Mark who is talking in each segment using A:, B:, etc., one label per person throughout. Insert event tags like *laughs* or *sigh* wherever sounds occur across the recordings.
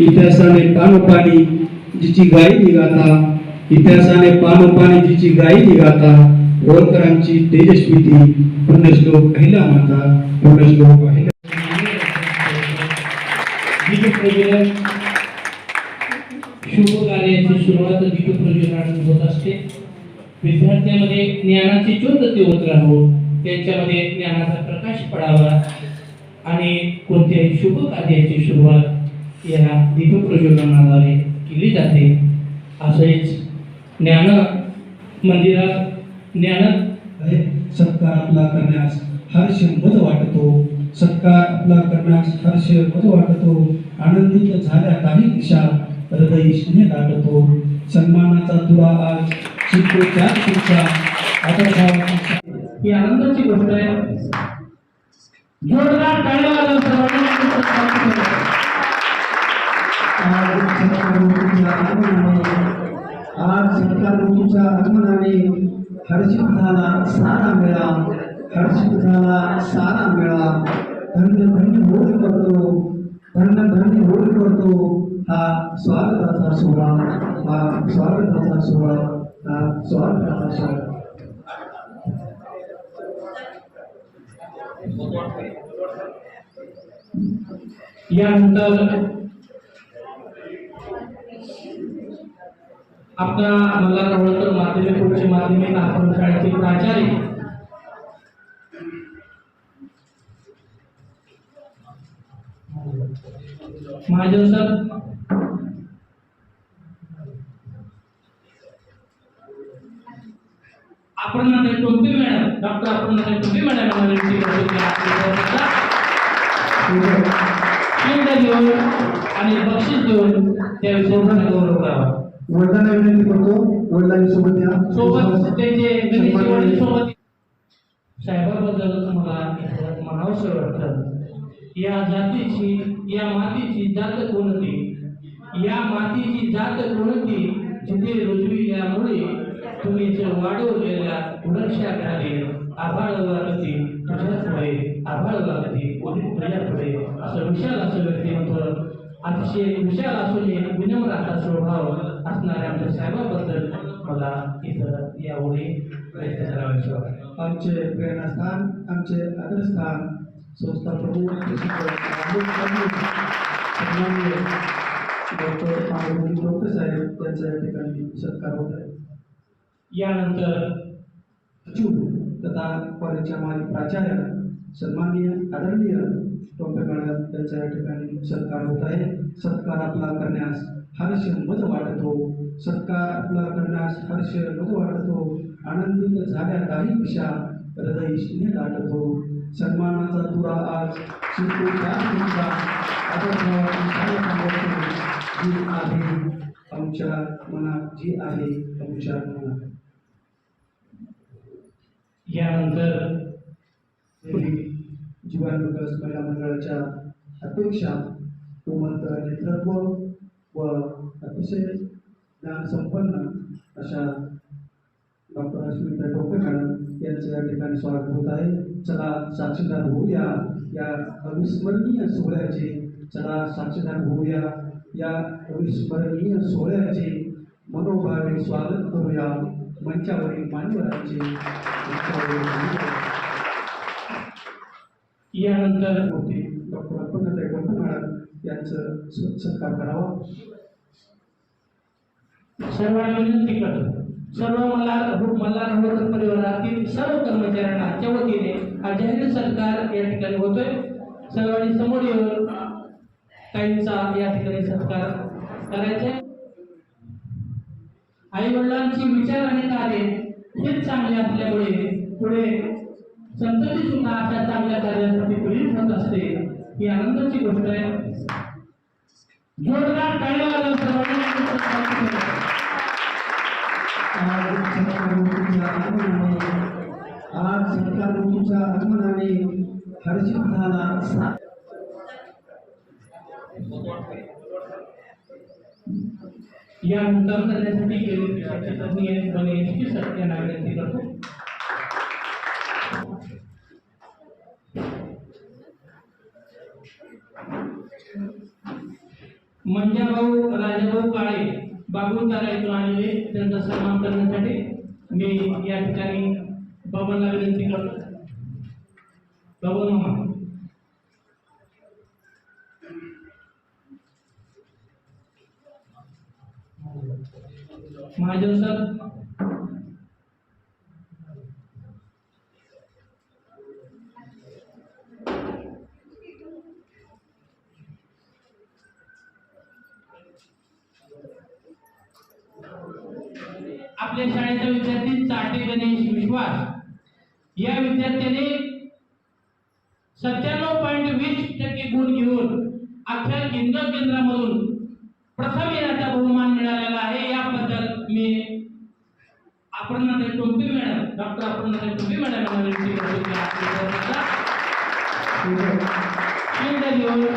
A: इतिहासाने पानोपानी जिची गाई निघाता इतिहासाने पानोपानी जिची गाई निघाता होळकरांची तेजस्विती पुण्यश्लोक पहिला माता पुण्यश्लोक पहिला.
B: शुभ कार्याची सुरुवात दीपप्रज्वलनातून होत असते. विद्यार्थ्यांमध्ये ज्ञानाची ज्योत होत राहो त्यांच्यामध्ये ज्ञानाचा प्रकाश पडावा. आणि कोणत्याही शुभ कार्याची सुरुवात या दीपप्रज्वलनाद्वारे केली जाते. असेच ज्ञान मंदिरात ज्ञान.
A: सत्कार आपला करण्यास हर्ष मज वाटतो. सत्कार आपला करण्यास हर्ष मज वाटतो. आनंदित झाल्या काही दिशा हृदय स्नेह दाटतो. सन्मानाचा तुरा आज शिकतो चार
B: ही आनंदाची गोष्ट आहे. जोरदार टाळ्या वाजवा सर्वांना सत्कार करा.
A: आज सत्कारमूर्तीच्या आगमनाने हर्षित झाला सारा मेळा हर्षित झाला सारा मेळा धन्य धन्य होळी करतो धन्य धन्य होळी करतो हा स्वागताचा सोहळा हा स्वागताचा सोहळा हा स्वागताचा सोहळा
B: यानंतर आपला मल्हार होळकर माध्यमिक उच्च माध्यमिक आपण शाळेचे प्राचार्य. महाजन सर आपण टोपे मॅडम डॉक्टर आपण टोपे मॅडम शिल्ड देऊन आणि बक्षीस देऊन त्या विषयाचा गौरव करावा.
A: वडिलांना विनंती करतो वडिलांनी सोबत या.
B: सोबत त्यांचे वडील सोबत साहेबाबद्दल इथं म्हणावंसं वाटतं. या जातीची या मातीची जात कोणती? या मातीची जात कोणती? जिथे रुजविल्यामुळे तुम्ही जर वाढवलेल्या वृक्षाखाली आभाळ वागती तुझ्यापुढे आभाळ वागती कोणी तुझ्यापुढे? असं विशाल असं व्यक्तिमत्व अतिशय विशाल असून विनम्र असा स्वभाव असणाऱ्या आमच्या साहेबाबद्दल मला इथं यावेळी व्यक्त करावयाचे वाटतं
A: आमचे प्रेरणास्थान आमचे आदरस्थान संस्था प्रमुख डॉक्टर डॉक्टर साहेब त्यांच्या या ठिकाणी सत्कार होत आहे.
B: यानंतर
A: सचिव तथा कॉलेजच्या माजी प्राचार्य सन्माननीय आदरणीय डॉक्टर मॅडम त्यांचा या ठिकाणी सत्कार होत आहे. सत्कार आपला करण्यास हर्ष मज वाटतो. सत्कार आपला करण्यास हर्ष मज वाटतो. आनंदित झाल्या काही पिशा हृदय स्नेह दाटतो. सन्मानाचा तुरा आज शिरपूरच्या तुमचा जी आहे आमच्या मनात जी आहे आमच्या मनात.
B: यानंतर
A: जीवन विकास महिला मंडळाच्या अपेक्षा कोमलत नेतृत्व व अतिशय ज्ञानसंपन्न अशा डॉक्टर अस्मिता टोपे मॅडम यांचं या ठिकाणी स्वागत होत आहे. चला साक्षीदार होऊया. या अविस्मरणीय सोहळ्याचे चला साक्षीदार होऊया. या अविस्मरणीय सोहळ्याचे मनोभावे स्वागत करूया. मंचावरील मान्यवरांचे
B: यानंतर
A: होते डॉक्टर अपर्णाताई डॉक्टर मॅडम यांचं स- सत्कार करावा.
B: सर्वांना विनंती करतो. सर्व मल्हार मल्हार होळकर परिवारातील सर्व कर्मचाऱ्यांच्या वतीने हा जाहीर सत्कार या ठिकाणी होतोय. सर्वांनी समोर येऊन काहींचा या ठिकाणी सत्कार करायचा आहे. आई वडिलांची विचार आणि कार्य हेच चांगले आपल्यामुळे पुढे संतती सुद्धा अशा चांगल्या कार्यासाठी प्रेरित होत असते. ही आनंदाची गोष्ट आहे. जोरदार टाळ्या
A: आज सत्कारमूर्तीच्या आगमनाने हर्षित झाला
B: या उत्तम करण्यासाठी शेतकरी आहेत पण एच पी साठी नागरिकांची करतो मंजाभाऊ राजाभाऊ काळे बागुलतारा येथून आलेले त्यांचा सन्मान करण्यासाठी मी या ठिकाणी बाबांना विनंती करतो. बाबा महाजन सर आपल्या शाळेचा विद्यार्थी चाटे गणेश विश्वास. या विद्यार्थ्याने सत्त्याण्णव पॉईंट वीस टक्के गुण घेऊन अख्ख्या केंद्र केंद्रामधून प्रथम येण्याचा बहुमान मिळालेला आहे. याबद्दल मी अपर्णाताई टोपे मॅडम डॉक्टर अपर्णाताई टोपे मॅडम यांना विनंती करतो की आपल्या विद्यार्थ्याला शिल्ड देऊन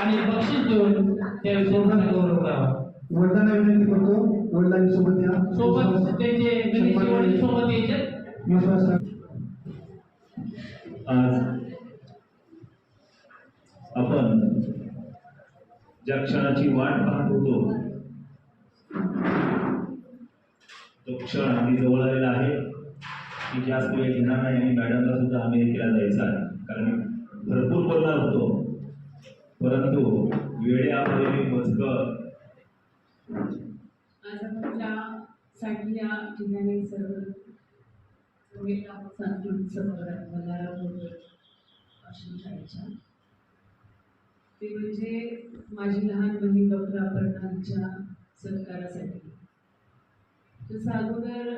B: आणि बक्षीस देऊन त्या विद्यार्थ्यांना गौरव करावा.
A: वडिलांना विनंती करतो वडिलांनी सोबत या.
B: सोबत त्यांचे गणेश वडील सोबत यायचे.
C: आज आपण ज्या क्षणाची वाट पाहत होतो तो क्षण आम्ही जवळ आलेला आहे की जास्त वेळ घेणार नाही आणि मॅडमला सुद्धा अमेरिकेला जायचं आहे. कारण मी भरपूर बोलणार होतो. परंतु वेळेअभावी मजकं
D: आज आपल्यासाठी या ठिकाणी सर्व महिला सांस्कृतिक संपर्कात मला आश्रम शाळेच्या ते म्हणजे माझी लहान बहीण डॉक्टर अपर्णांच्या सत्कारासाठी. जसं अगोदर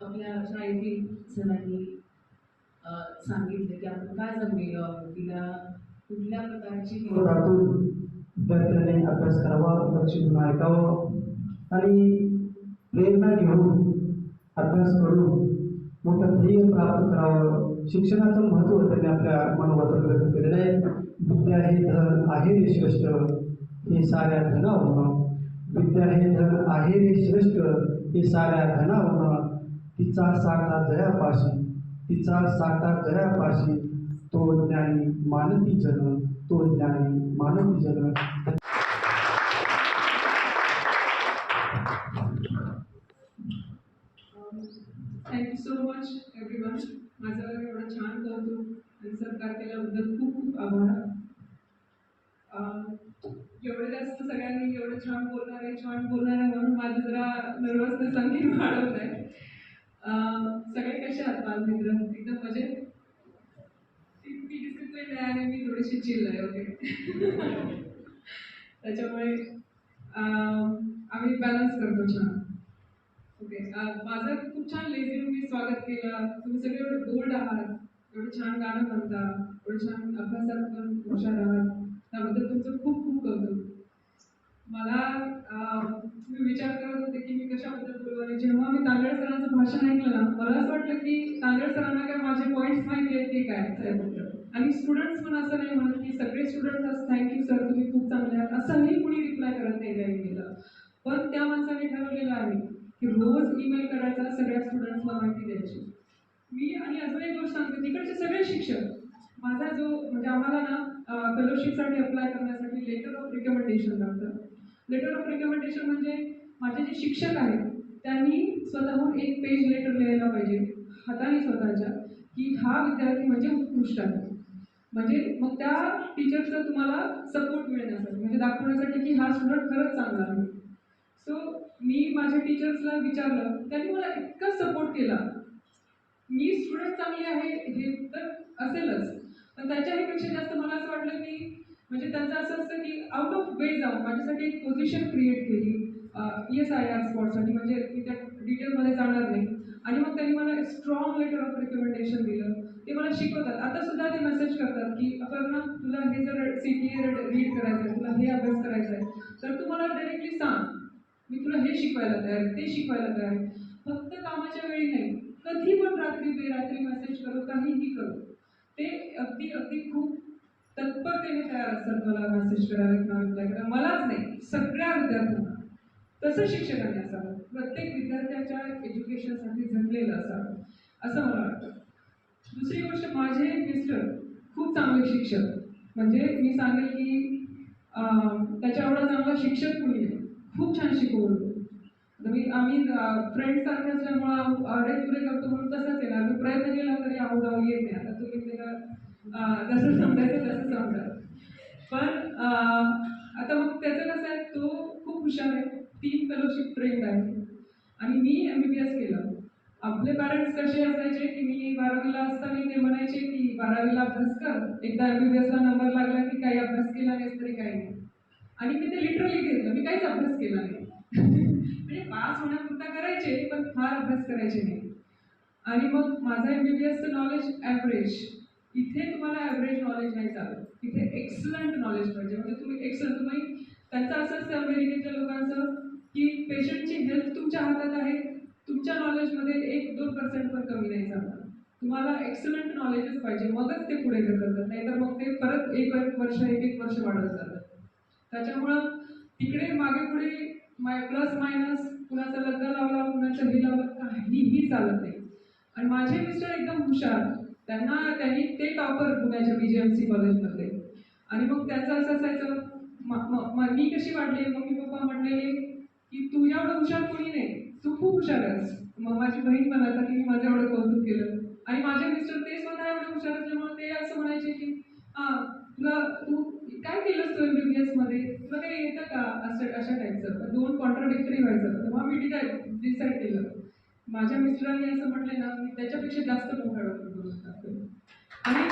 D: आपल्या शाळेतील सरांनी सांगितलं की आपण काय जमलेलं तिला कुठल्या प्रकारची
A: त्यातून अभ्यास करावा लक्ष देऊन ऐकावं आणि प्रेरणा घेऊन अभ्यास करून मोठं ध्येय प्राप्त करावं. शिक्षणाचं महत्त्व त्यांनी आपल्या मनोगतात व्यक्त केलेलं आहे. विद्या हे धन आहे रे श्रेष्ठ. हे साऱ्या धनावनं विद्या हे धन आहे रे श्रेष्ठ. हे साऱ्या धनावनं तिचा साठा जयापाशी तिचा साठा जयापाशी तो ज्ञानी मानवी जन. तो ज्ञानी मानवी जन.
E: थँक्यू सो मच एव्हरीवन माझा एवढा छान करतो आणि सत्कार केल्याबद्दल खूप खूप आभार. एवढं जास्त सगळ्यांनी एवढं छान बोलणार आहे छान बोलणार आहे म्हणून माझं जरा नर्वसनेस आणखी वाढवत आहे सगळे कसे आहात माझे मित्र? एकदम म्हणजे ती डिसिप्लिन आहे आणि मी थोडीशी चिल आहे ओके *laughs* त्याच्यामुळे आम्ही बॅलन्स करतो छान. ओके माझं खूप छान लेझी मी स्वागत केलं. तुम्ही सगळे एवढे बोल्ड आहात. एवढं छान गाणं म्हणता. एवढं छान अभ्यासात पण हुशार आहात. त्याबद्दल तुमचं खूप खूप कौतुक. मला तुम्ही मी विचार करत होते की मी कशाबद्दल बोलू आणि जेव्हा मी तांदळ सरांचं भाषण ऐकलं ना मला असं वाटलं की तांदळ सरांना काय माझे पॉईंट्स माहिती आहेत की काय. त्याबद्दल आणि स्टुडंट्स पण असं नाही म्हणत की सगळे स्टुडंट्स असं थँक्यू सर तुम्ही खूप चांगले आहात. असंही कुणी रिप्लाय करत नाही त्या ईमेलला पण त्या माणसाने ठरवलेलं आहे की रोज ईमेल करायचा सगळ्या स्टुडंट्सला माहिती द्यायची. मी आणि अजून एक गोष्ट सांगते तिकडचे सगळे शिक्षक माझा जो म्हणजे आम्हाला ना फेलोशिपसाठी अप्लाय करण्यासाठी लेटर ऑफ रिकमेंडेशन लागतं. लेटर ऑफ रिकमेंडेशन म्हणजे माझे जे शिक्षक आहेत त्यांनी स्वतःहून एक पेज लेटर लिहायला पाहिजे. हाताने स्वतःच्या की हा विद्यार्थी म्हणजे उत्कृष्ट आहे. म्हणजे मग त्या टीचरचं तुम्हाला सपोर्ट मिळण्यासाठी म्हणजे दाखवण्यासाठी की हा स्टुडंट खरंच चांगला आहे. सो मी माझ्या टीचर्सला विचारलं त्यांनी मला इतका सपोर्ट केला. मी स्टुडंट चांगले आहे हे तर असेलच. तर त्याच्याही पेक्षा जास्त मला असं वाटलं की म्हणजे त्यांचं असं असतं की आउट ऑफ वे जाऊन माझ्यासाठी एक पोझिशन क्रिएट केली येस आय आर स्पॉटसाठी म्हणजे मी त्या डिटेलमध्ये जाणार नाही. आणि मग त्यांनी मला स्ट्रॉंग लेटर ऑफ रिकमेंडेशन दिलं. ते मला शिकवतात. आता सुद्धा ते मेसेज करतात की अपर्णा तुला हे जर सी टी ए रीड करायचं आहे तुला हे अभ्यास करायचा आहे तर तू मला डायरेक्टली सांग. मी तुला हे शिकवायला तयार आहे, ते शिकवायला तयार फक्त कामाच्या वेळी नाही. कधी पण रात्री बेरात्री मेसेज करू काहीही करू. ते अगदी अगदी खूप तत्परतेने तयार असतात मला मेसेज करायला किंवा रिप्लाय करायला. मलाच नाही सगळ्या विद्यार्थ्यांना. तसं शिक्षकांनी असावं प्रत्येक विद्यार्थ्याच्या एज्युकेशनसाठी झटलेलं असावं असं मला वाटतं. दुसरी गोष्ट माझे मिस्टर खूप चांगले शिक्षक. म्हणजे मी सांगेल की त्याच्या एवढा चांगला शिक्षक कोणी खूप छान शिकवलं. आता मी आम्ही फ्रेंड सारखे असल्यामुळं अरे तुरे करतो म्हणून तसंच आहे ना. मी प्रयत्न केला तरी आऊ जाऊ येत नाही. आता तुम्ही त्याला जसं समजायचं तसं समजा. पण आता मग त्याचं कसं आहे तो खूप हुशार आहे. तीन फेलोशिप ट्रेंड आहे. आणि मी एम बी बी एस केलं. आपले पॅरेंट्स कसे असायचे की मी बारावीला असताना ते म्हणायचे की बारावीला अभ्यास कर. एकदा एम बी बी एसला नंबर लागला की काही अभ्यास केला नाहीस तरी काही नाही. आणि मी ते लिटरली घेतलं. मी काहीच अभ्यास केला नाही. *laughs* म्हणजे पास होण्यापुरता करायचे पण फार अभ्यास करायचे नाही. आणि मग माझा एम बी बी एसचं नॉलेज ॲव्हरेज इथे तुम्हाला ॲव्हरेज नॉलेज नाही चालत. इथे एक्सलंट नॉलेज पाहिजे. म्हणजे तुम्ही एक्सलंट तुम्ही त्यांचं असं असतं अमेरिकेच्या लोकांचं की पेशंटची हेल्थ तुमच्या हातात आहे. तुमच्या नॉलेजमध्ये एक दोन पर्सेंट पण कमी नाही चालणार तुम्हाला एक्सलंट नॉलेजच पाहिजे. मगच ते पुढे ढकलतात. नाहीतर मग ते परत एक एक वर्ष एक एक वर्ष वाढत जातात. त्याच्यामुळं तिकडे मागे पुढे माय प्लस मायनस कुणाचं लग्न लावला कुणाचं हे लावलं काहीही चालत नाही. आणि माझे मिस्टर एकदम हुशार. त्यांना त्यांनी ते टॉपर पुण्याच्या बी जे एम सी कॉलेजमध्ये आणि मग त्याचं असं असायचं मी कशी वाटली मम्मी पप्पा म्हटलेले की तू एवढं हुशार कोणी नाही. तू खूप हुशार आहेस. मग माझी बहीण पण की मी माझं एवढं कौतुक केलं. आणि माझे मिस्टर ते स्वतः एवढे हुशार असल्यामुळे ते असं म्हणायचे की हां तुला तू काय केलंस तू एम बी बी एस येतं का असं अशा टाईपचं दोन कॉन्ट्राडिक्टरी व्हायचं तेव्हा मी डिसाईड डिसाईड केलं. माझ्या मिस्टरांनी असं म्हटलं ना मी त्याच्यापेक्षा जास्त मोठा डॉक्टर आणि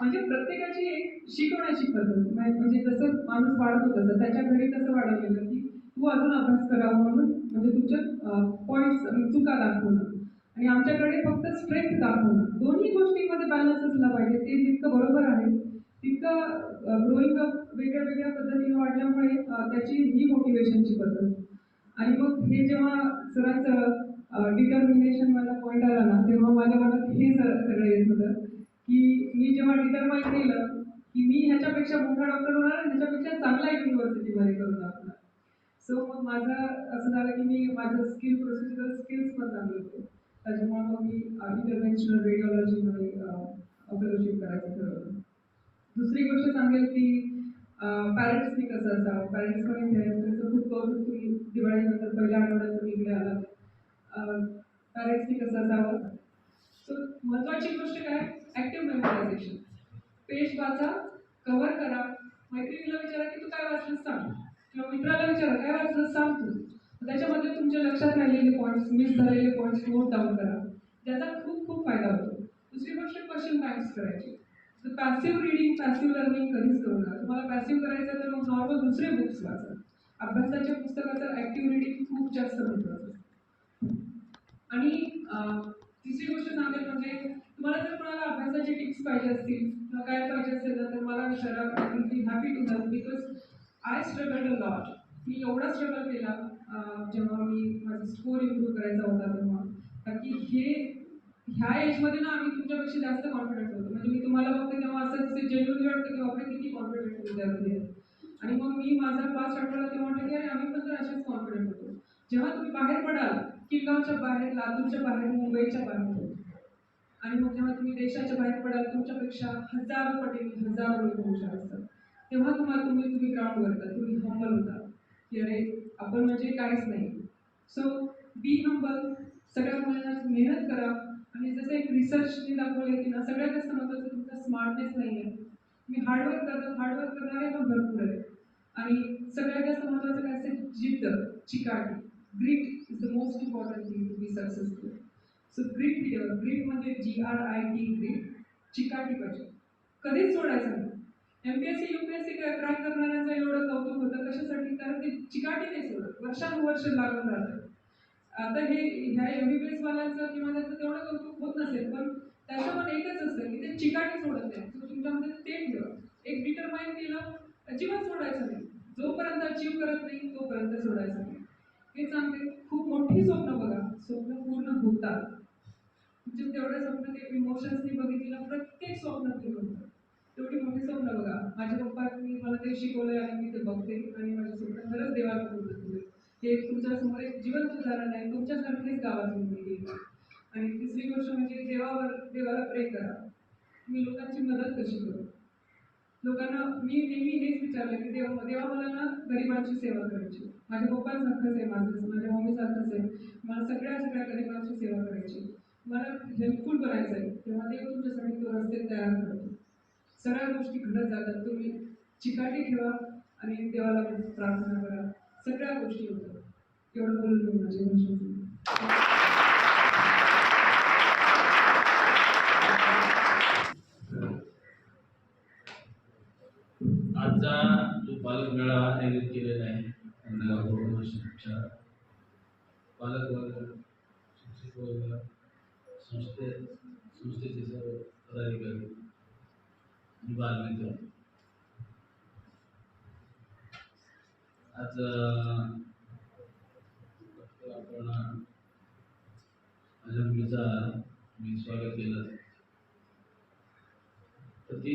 E: म्हणजे प्रत्येकाची एक शिकवण्याची पद्धत. म्हणजे म्हणजे जसं माणूस वाढतो तसं त्याच्या घरी तसं वाढवलेलं की तू अजून अभ्यास करावा म्हणून म्हणजे तुमच्या पॉईंट्स चुका दाखवणं. आणि आमच्याकडे फक्त स्ट्रेंथ दाखवणं. दोन्ही गोष्टींमध्ये बॅलन्स असला पाहिजे. ते जितकं बरोबर आहे तितकं ग्रोईंग अप वेगळ्या वेगळ्या पद्धतीने वाढल्यामुळे त्याची ही मोटिवेशनची पद्धत. आणि मग हे जेव्हा सरांचं डिटर्मिनेशन मला पॉईंट आला ना तेव्हा माझ्या मनात हे सर सगळं येत होतं की मी जेव्हा डिटरमाइन केलं की मी ह्याच्यापेक्षा मोठा डॉक्टर होणार आणि ह्याच्यापेक्षा चांगला युनिव्हर्सिटीमध्ये करून दाखवणार सो मग माझं असं झालं की मी माझं स्किल प्रोसिजरल स्किल्स पण चांगले होते. त्याच्यामुळे मग मी आर्किटेक्चर रेडिओलॉजीमध्ये फेलोशिप करायचं ठरवलं. दुसरी गोष्ट सांगेल की पॅरेंट्सनी कसं असावं? पॅरेंट्स पण त्याचं खूप कौतुक तुम्ही दिवाळीनंतर पहिल्या आठवड्यात तुम्ही इकडे आलात. पॅरेंट्सनी कसं असावं? सो महत्त्वाची गोष्ट काय? ॲक्टिव्ह मेमोरायझेशन पेज वाचा कव्हर करा. मैत्रिणीला विचारा की तू काय वाचलंस सांग? किंवा मित्राला विचारा काय वाचलंस? सांग तू. त्याच्यामध्ये तुमच्या लक्षात राहिलेले पॉईंट्स मिस झालेले पॉईंट्स नोट डाऊन करा. त्याचा खूप खूप फायदा होतो. दुसरी गोष्ट क्वेश्चन बँक्स करायची. तर पॅसिव्ह रिडिंग पॅसिव्ह लर्निंग कधीच करू नका. तुम्हाला पॅसिव्ह करायचं तर मग नॉर्मल दुसरे बुक्स वाचा. अभ्यासाच्या पुस्तकाचं ॲक्टिव्ह रिडिंग खूप जास्त महत्त्वाचं आणि तिसरी गोष्ट सांगेल म्हणजे तुम्हाला जर कोणाला अभ्यासाचे टिप्स पाहिजे असतील किंवा काय पाहिजे असेल तर मला विचारा. Happy to help because I struggle a lot मी एवढा स्ट्रगल केला. जेव्हा मी माझा स्कोर इम्प्रूव्ह करायचा होता तेव्हा. कारण की हे ह्या एजमध्ये ना आम्ही तुमच्यापेक्षा जास्त कॉन्फिडंट होतो. म्हणजे मी तुम्हाला बघते तेव्हा असं जसे जेन्युअनली वाटतं की बापरे किती कॉन्फिडंट विद्यार्थी आहेत आणि मग मी माझा पास आठवडा तेव्हा म्हटलं की अरे आम्ही पण तर असेच कॉन्फिडंट होतो. जेव्हा तुम्ही बाहेर पडाल किल्गावच्या बाहेर लातूरच्या बाहेर मुंबईच्या बाहेर. आणि मग जेव्हा तुम्ही देशाच्या बाहेर पडाल तुमच्यापेक्षा हजारो पटीने हजारो लोक हुशार असतात. तेव्हा तुम्हाला तुम्ही तुम्ही ग्राउंड करता तुम्ही हंबल होता. की अरे आपण म्हणजे काहीच नाही. सो बी हंबल सगळ्या मुलांना मेहनत करा आणि जसं एक रिसर्चने दाखवले की ना सगळ्यात जास्त महत्त्वाचं तुमचा स्मार्टनेस नाही आहे तुम्ही हार्डवर्क करतात हार्डवर्क करणारे पण भरपूर आहे आणि सगळ्यात जास्त महत्त्वाचं काय असेल? जिद्द चिकाटी. Grit is the most important thing to be successful so grit grit म्हणजे G R I T grit चिकाटी पाहिजे. कधीच सोडायचं MPSC UPSC U P S C crack करणाऱ्यांचं एवढं कौतुक होतं. कशासाठी? कारण ते चिकाटी नाही सोडत. वर्षानुवर्ष लागून राहतात. आता हे ह्या एम बी बी एसवाल्यांचं किंवा त्यांचं तेवढं कौतुक होत नसेल पण त्याचं पण एकच असतं की ते चिकाटी सोडत नाही तो तुमच्यामध्ये ते ठेवा एक डिटरमाइन केलं अजिबात सोडायचं नाही. जोपर्यंत अचीव करत नाही तोपर्यंत सोडायचं नाही. हे सांगते खूप मोठी स्वप्न बघा. स्वप्न पूर्ण होतात. म्हणजे तेवढ्या स्वप्न ते इमोशन्सनी बघितलेलं प्रत्येक स्वप्न पूर्ण होतं. तेवढी मोठी स्वप्न बघा. माझ्या पप्पांनी मला ते शिकवलंय आणि मी ते बघते. आणि माझ्या स्वप्न खरंच देवाला पूर्ण हे तुमच्यासमोर एक जिवंत उदाहरण आहे. तुमच्यासारखीच गावातून मुलगी आणि तिसरी गोष्ट म्हणजे देवावर देवाला प्रे करा. मी लोकांची मदत कशी करू? लोकांना मी नेहमी हेच विचारलं की देव देवा मला ना गरिबांची सेवा करायची. माझ्या पप्पांसारखंच आहे माझं माझ्या मम्मीसारखंच आहे. मला सगळ्या सगळ्या गरिबांची सेवा करायची. मला हेल्पफुल बनायचं आहे तेव्हा देव तुमच्यासाठी तो रस्ते तयार करतो. सगळ्या गोष्टी घडत जातात. तुम्ही चिकाटी ठेवा आणि देवाला प्रार्थना करा. सगळ्या गोष्टी होतात. एवढं बोलून मी
F: आजचा जो पालक मेळावा आयोजित केलेला आहे अंधगाव गौरव शिक्षण पालक वर्ग शिक्षक वर्ग संस्थे संस्थेचे सर्व पदाधिकारी. आणि बालमित्र आज आपण माझ्या मुलीचा मी स्वागत केलं. तर ते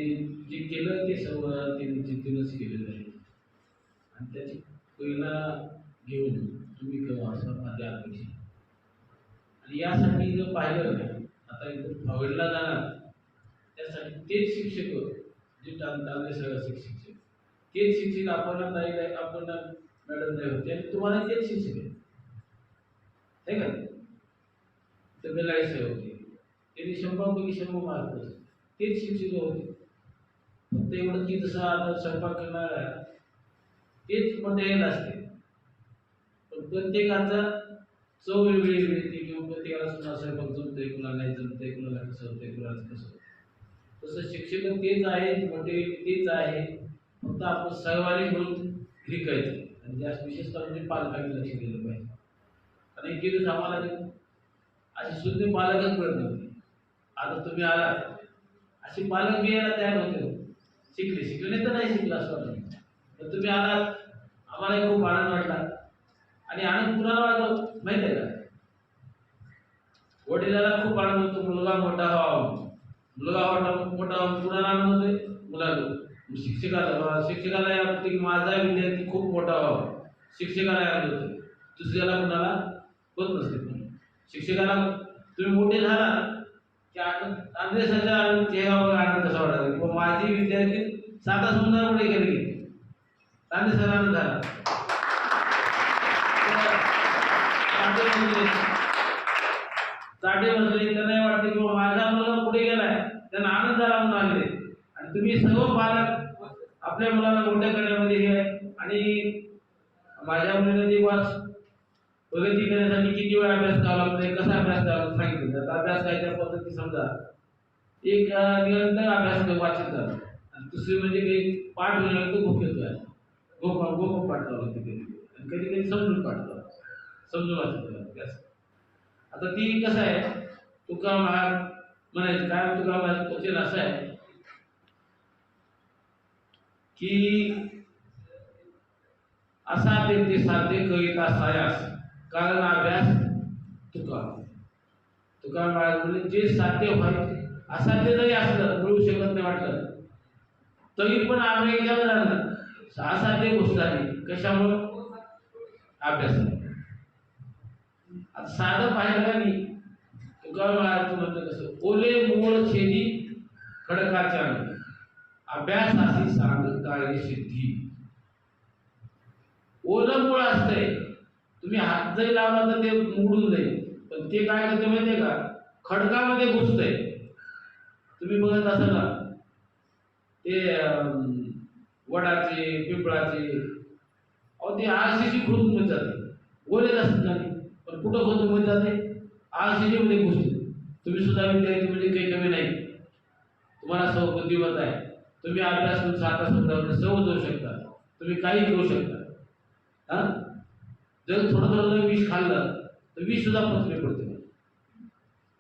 F: जे केलं ते सर्व तिने जिद्दीनंच केलेलं आहे. आणि त्याची पहिला घेऊन तुम्ही केव्हा असं माझ्या अपेक्षा. आणि यासाठी जर पाहिलं आता इथं फावडला जाणार. त्यासाठी तेच शिक्षक जे टाल सगळं शिक्षक तेच शिक्षक आपण नाही नाही आपण मॅडम नाही होते. आणि तुम्हाला तेच शिक्षक आहे का तर बेलाडी साहेब होते. त्यांनी शंभरपैकी शंभर मार्क तेच शिक्षक होते. फक्त एवढं की जसं आता स्वयंपाक करणार आहे. तेच मटेरियल असते. पण प्रत्येकाचा चव वेगळी वेगळी येते. किंवा प्रत्येकाला सुद्धा स्वयंपाक जमतंय कुणाला नाही जमतंय कुणाला कसं होतंय कुणाला कसं होतं तसं शिक्षक तेच आहे मटेरियल तेच आहे. फक्त आपण सहभागी म्हणून शिकायचं. आणि जास्त विशेषतः म्हणजे पालकांनी लक्ष दिलं पाहिजे. आणि गेलेच आम्हाला अशी असे शुद्ध पालकच मिळत नव्हते. आता तुम्ही आला असे पालक बी यायला तयार होते. शिकले. शिकले तर नाही शिकलं असं वाटलं तर तुम्ही आलात. आम्हाला खूप आनंद वाटला. आणि आनंद कुणाला वाटतो? माहिती आहे का? वडिलाला खूप आनंद होतो. मुलगा मोठा व्हावा म्हणून. मुलगा मोठा मोठा व्हावा कुणाला होते मुलाला शिक्षकाला बा- शिक्षकाला या की माझा विद्यार्थी खूप मोठा व्हावा. शिक्षकाला आनंद होतो दुसऱ्याला कुणाला होत नसते. पण शिक्षकाला तुम्ही मोठे झाला की आनंद अंधेसाच्या आनंद चेहऱ्यावर आनंद कसा वाटायला किंवा माझी विद्यार्थी साधा सुंदर पुढे गेले? अंधेसाचा आनंद झाला. चाटे बसले तर नाही त्यांना हे वाटतं किंवा माझा मुलगा पुढे गेलाय त्यांना आनंद झाला म्हणून आले आणि तुम्ही सर्व पालक आपल्या मुलाला मोठ्या करण्यामध्ये हे आणि माझ्या मुलीने दिवस प्रगती करण्यासाठी किती वेळ अभ्यास करावा लागतोय कसा अभ्यास करावा सांगितलं. तर अभ्यास करायच्या पद्धती समजा एक निरंतर अभ्यास कर- वाचित आणि दुसरी म्हणजे काही पाठ होण्याला तो गोप आहे गोप गोप पाठ करावं लागते कधी आणि कधी कधी समजून पाठ करावं समजून वाचत आता ती कसं आहे? तुका महाग म्हणायचं काय तुका महाराज क्वेश्चन असं आहे की असा ते साध्य कविता सायास कारण अभ्यास तुका तुका महाराज म्हणजे जे साध्य व्हायचे ते जरी असलं मिळू शकत नाही वाटलं तरी पण आम्ही केलं झालं असाध्य गोष्ट आली कशामुळं? अभ्यास आता साधं पाहिलं का नाही? तुका महाराज म्हणतं कसं ओले मूळ छेदी खडकाच्या अभ्यास अशी सांग कार्य सिद्धी. ओलं मूळ असतंय. तुम्ही हात जरी लावला तर ते मोडून जाईल. पण ते काय करते माहितीये का? खडकामध्ये घुसतंय. तुम्ही बघत असाल ना? ते अं, वडाचे पिंपळाचे. अहो ते आरसीसी खोदून जाते ओलेच असत नाही पण कुठं खोदून मध्ये जाते? आज मध्ये घुसते तुम्ही सुद्धा विद्यार्थी म्हणजे काही कमी नाही. तुम्हाला सर्व बुद्धिमत्ता आहे. तुम्ही अभ्यास करून साता समुद्रावर सर्व जाऊ शकता. तुम्ही काही करू शकता. हा? जर थोडं थोडं जर विष खाल्लं तर विष सुद्धा पचवी पडते.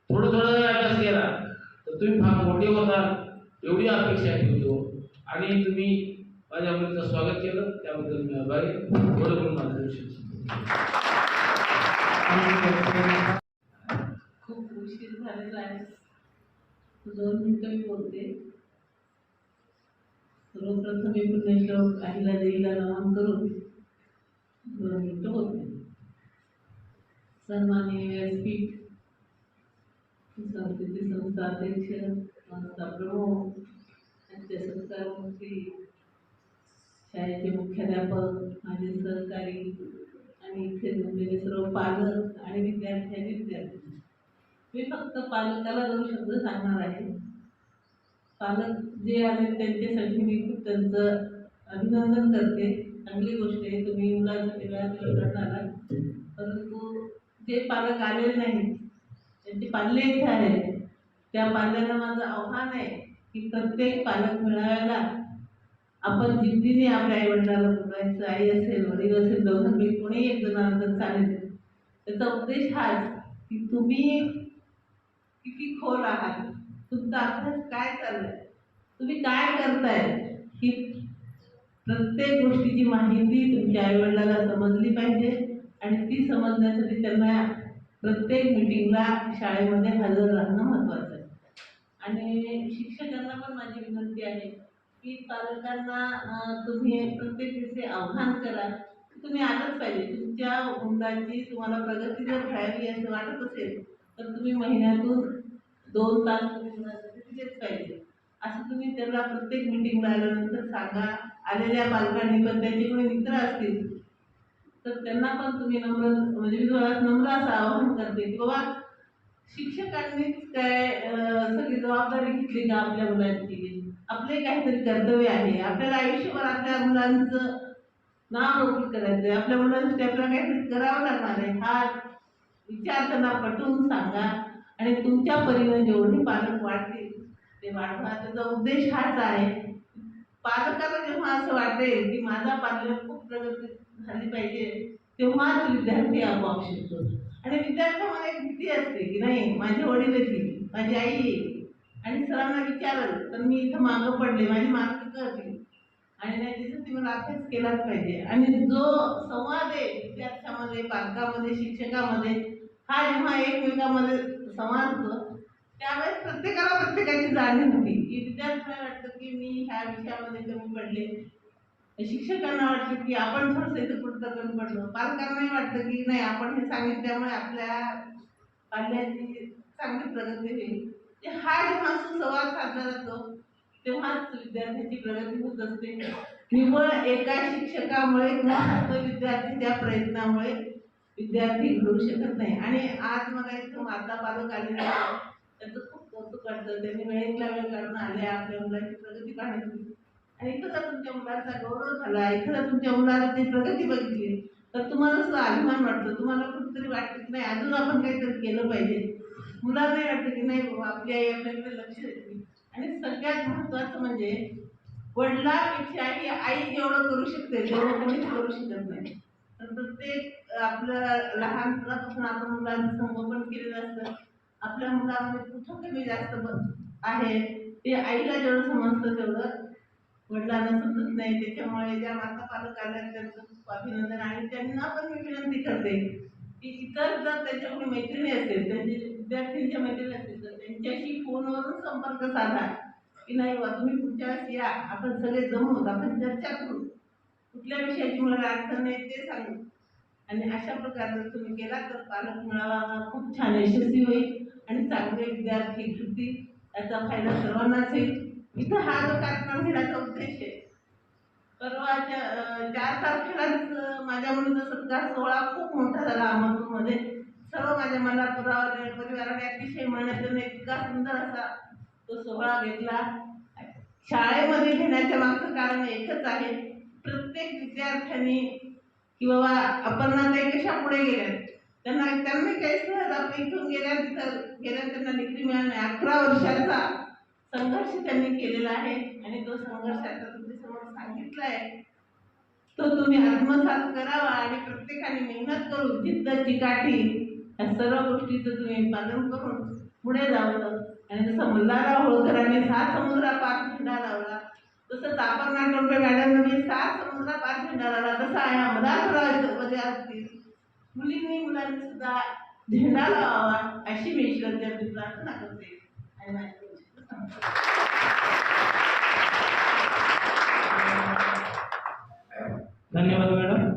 F: थोडं थोडं जरी अभ्यास केला तर तुम्ही फार मोठे होता. एवढी अपेक्षा ठेवतो आणि तुम्ही माझ्या मुलीचं स्वागत केलं. त्याबद्दल मी आभारी थोडं पण माझं
D: खूप उशीर झालेला आहे. दोन मिनटं मी बोलते. सर्वप्रथम मी पुन्हा श्लोक आईला देईला नमन करून दोन मिनटं बोलते. सन्माननीय व्यासपीठ संस्थेचे संस्था अध्यक्ष संस्था प्रमुख त्यांचे संस्कार मंत्री शाळेचे मुख्याध्यापक माझे सहकारी आणि इथे जमलेले सर्व पालक आणि विद्यार्थी आणि विद्यार्थी. मी फक्त पालकाला दोन शब्द सांगणार आहे. पालक जे आले त्यांच्यासाठी मी खूप त्यांचं अभिनंदन करते. चांगली गोष्ट आहे तुम्ही मुलांसाठी वेळात वेळ परंतु जे पालक आलेले नाहीत त्यांचे पाल्य इथे आहेत. त्या पाल्याला माझं आव्हान आहे की प्रत्येक पालक मिळाव्याला आपण जिद्दीने आपल्या आई वडिलांना बोलायचं आई असेल वडील असेल दोघांपैकी कोणीही एक जण आलं तर चालेल. त्याचा उद्देश हाच की तुम्ही किती खोल आहात तुमचा अभ्यास काय चाललाय तुम्ही काय करताय ही प्रत्येक गोष्टीची माहिती तुमच्या आईवडिलाला समजली पाहिजे आणि ती समजण्यासाठी त्यांना प्रत्येक मिटिंगला शाळेमध्ये हजर राहणं महत्त्वाचं आहे. आणि शिक्षकांना पण माझी विनंती आहे की पालकांना तुम्ही प्रत्येक दिवशी आव्हान करा. तुम्ही आलंच पाहिजे. तुमच्या मुलाची तुम्हाला प्रगती जर घ्यावी असं वाटत असेल तर तुम्ही महिन्यातून दोन तास तुम्ही मुलासाठी पाहिजे. असं तुम्ही त्यांना प्रत्येक मिटिंगला आल्यानंतर सांगा. आलेल्या पालकांनी पण त्यांचे कोणी मित्र असतील तर त्यांना पण तुम्ही नम्र म्हणजे मी तुम्हाला नम्र असं आवाहन करते की बाबा शिक्षकांनीच काय सगळी जबाबदारी घेतली का आपल्या मुलांची? आपले काहीतरी कर्तव्य आहे. आपल्याला आयुष्यभर आपल्या मुलांचं नाव रोखी करायचं आहे आपल्या मुलांसाठी आपल्याला काहीतरी करावं लागणार आहे. हा विचार त्यांना पटवून सांगा आणि तुमच्या परीने जेवढे पालक वाढतील ते वाढवा. त्याचा उद्देश हाच आहे. पालकाला जेव्हा असं वाटेल की माझा पालक खूप प्रगती झाली पाहिजे तेव्हाच विद्यार्थी आपोआप शिकतो. आणि विद्यार्थ्यामध्ये एक भीती असते की नाही माझे वडील येतील माझी आई येईल. आणि सरांना विचारलं तर मी इथं मागं पडले माझी मार्क करतील आणि नाही तिथं मला अभ्यास केलाच पाहिजे. आणि जो संवाद आहे विद्यार्थ्यामध्ये पालकामध्ये शिक्षकामध्ये हा जेव्हा एकमेकांमध्ये संवाद होतो त्यावेळेस प्रत्येकाला प्रत्येकाची जाणीव होती. की विद्यार्थ्यांना वाटतं की मी ह्या विषयामध्ये कमी पडले. शिक्षकांना वाटतं की आपण थोडंसं इथं कुठं कमी पडलो. पालकांनाही वाटतं की नाही आपण हे सांगितल्यामुळे आपल्या पाल्याची चांगली प्रगती होईल. ते हा जेव्हा सुसंवाद साधला जातो तेव्हाच विद्यार्थ्यांची प्रगती होत असते. निव्वळ एका शिक्षकामुळे किंवा फक्त विद्यार्थीच्या प्रयत्नामुळे विद्यार्थी घडू शकत नाही. आणि आज मला इथं माता पालक आलेला त्याचं खूप कौतुक वाटतं. त्यांनी वेळेतला वेळ काढून आले आपल्या मुलाची प्रगती पाहण्यासाठी आणि इथं जर तुमच्या मुलाचा गौरव झाला. इथं जर तुमच्या ती प्रगती बघितली. तर तुम्हाला सुद्धा अभिमान वाटतो. तुम्हाला कुठेतरी वाटत नाही अजून आपण काहीतरी केलं पाहिजे. मुलांनाही वाटतं की नाही बाबा आपली आई आपल्याकडे लक्ष देते आणि सगळ्यात महत्त्वाचं म्हणजे वडिलापेक्षा ही आई जेवढं करू शकते तेवढं कोणीच करू शकत नाही. तर प्रत्येक आपलं लहानपणापासून आपण मुलांचं संगोपन केलेलं असतं. आपल्या मुलामध्ये कुठं कमी जास्त आहे ते आईला जेवढं समजतं तेवढं वडिलांना समजत नाही. त्याच्यामुळे ज्या माता पालक आल्या त्यांचं खूप अभिनंदन. आणि त्यांना पण मी विनंती करते की इतर जर त्याच्याकडे मैत्रिणी असेल त्यांची विद्यार्थ्यांच्या मैत्रीण असतील तर त्यांच्याशी फोनवरून संपर्क साधा. की नाही बा तुम्ही पुढच्या वेळेस या. आपण सगळे जमूत आपण चर्चा करू. कुठल्या विषयाची मला अडचण नाही ते सांगू. आणि अशा प्रकारे जर तुम्ही केला तर पालक मेळावा खूप छान यशस्वी होईल आणि चांगले विद्यार्थी घडतील याचा फायदा सर्वांनाच होईल. इथं हा जो कार्यक्रम घेण्याचा उद्देश आहे. परवाच्या चार तारखेलाच माझ्या मुलीचा सत्कार सोहळा खूप मोठा झाला अहमदपूरमध्ये. सर्व माझ्या मनात परिवार परिवाराने अतिशय मनातून इतका सुंदर असा तो सोहळा घेतला. शाळेमध्ये घेण्याच्या मागचं कारण एकच आहे प्रत्येक विद्यार्थ्यांनी की बाबा अपर्णा ते कशा पुढे गेल्या त्यांना त्यांनी काही सहज आपण इथून गेल्या तिथं गेल्या त्यांना डिग्री मिळाली नाही. अकरा वर्षाचा संघर्ष त्यांनी केलेला आहे आणि तो संघर्ष आता तुमच्यासमोर सांगितला आहे तो तुम्ही आत्मसात करावा आणि प्रत्येकाने मेहनत करून जिद्द चिकाटी या सर्व गोष्टीचं तुम्ही पालन करून पुढे जावं आणि जसं मल्हारराव होळकरांनी सात समुद्रापार झेंडा लावला तसंच अपर्णा टोपे मॅडमने सात समुद्रापार झेंडा लावला तसा या मराठरावमध्ये असतील. मुलींनी मुलांनी सुद्धा झेंडा लावावा अशी मी ईश्वरचरणी प्रार्थना करते. आणि माझी
B: धन्यवाद मॅडम.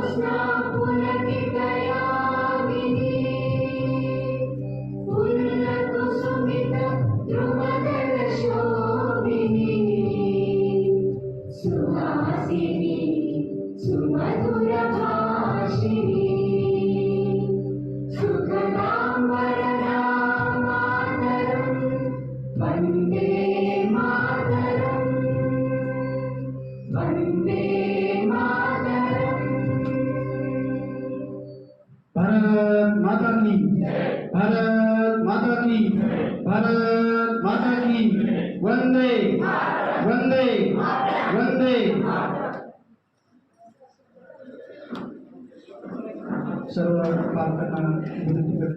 G: Krishna.